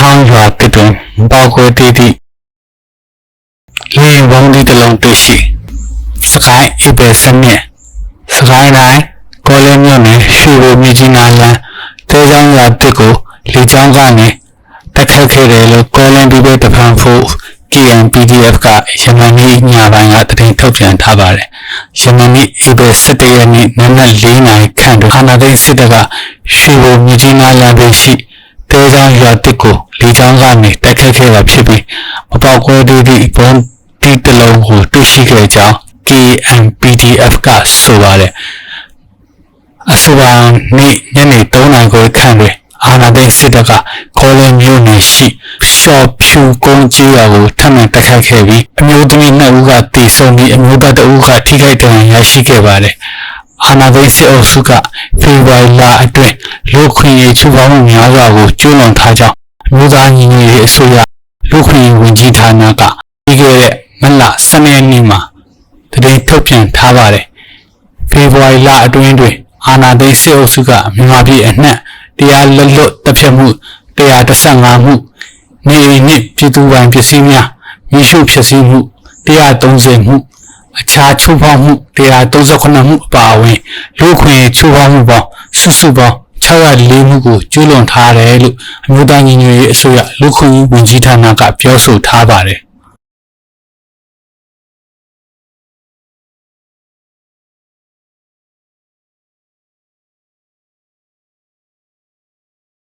ချောင်းရွာတစ်တွင်ပေါက်ကွဲတီးသည့်လေဘုံဒီတစ်လုံးတွေ့ရှိစကိုင်းဧပြီစနစ်စကိုင်းတိုင်းကောလင်းမြို့နယ်ရွှေဘိုမြကြီးနားလမ်းတဲချောင်းရွာတစ်ကိုလေကြောင်းကနေတက်ခတ်ခဲ့တယ်လို့ကောလင်းပြည်ပတဖန်ဖို့ KNPDF ကယမန်နေ့ညပိုင်းကတရင်ထုတ်ပြန်ထားပါတယ်။ယမန်နေ့ဧပြီ17ရက်နေ့နနက်4နာရီခန့်တွင်အာနာသိန်းစစ်တပ်ကရွှေဘုံမြကြီးနားလမ်းဘေးရှိတဲချောင်းရွာတစ်ကို လေကြောင်းကနေတက်ခတ်ခဲ့တာဖြစ်ပြီးမပေါက်ကွဲသေးသည့်ဘုံဒီတစ်လုံးကိုတွေ့ရှိခဲ့ကြောင်း KNPDF ကဆိုပါတယ်။အဆိုပါနေ့ညနေ3နာရီခွဲခန့်တွင်အာနာသိန်းစစ်တပ်ကခေါ်လင်းမြို့နယ်ရှိရှော့ဖြူကုန်းကြီးရွာကိုထပ်မံတိုက်ခိုက်ခဲ့ပြီးအမျိုးသမီးနှစ်ဦးကတေဆုံးပြီးအမျိုးသားတစ်ဦးကထိခိုက်ဒဏ်ရာရရှိခဲ့ပါတယ်။အာနာသိန်းစစ်အုပ်စုကဖေဖော်ဝါရီလအတွင်းလူခွင့်ရေးချိုးဖောက်မှုများစွာကိုကျူးလွန်ထားကြောင်းအ မျိုးသားညီညွတ်ရေးအစိုးရလူခွင့်ရေးဝန်ကြီးဌာနကပြီးခဲ့တဲ့မလ12ရက်နေ့မှာတရင်ထုတ်ပြန်ထားပါတယ်။ဖေဖော်ဝါရီလအတွင်းတွင်အာဏာသိမ်းစစ်အုပ်စုကမြန်မာပြည်အနှံ့တရားလွတ်လွတ်တပ်ဖြတ်မှု115မှုနေအိမ်နှင့်ပြည်သူပိုင်ပစ္စည်းများမိရှုဖြစ်စည်းမှု130မှုအခြားချိုးဖောက်မှု138မှုအပါအဝင်လူ့အခွင့်အရေးချိုးဖောက်မှုပေါင်းစုစုပေါင်း 604မှုကိုကျူးလွန်ထားတယ်လို့အမျိုးသားညီညွတ်ရေးအစိုးရလူ့အခွင့်အရေးဝန်ကြီးဌာနကပြောဆိုထားပါတယ်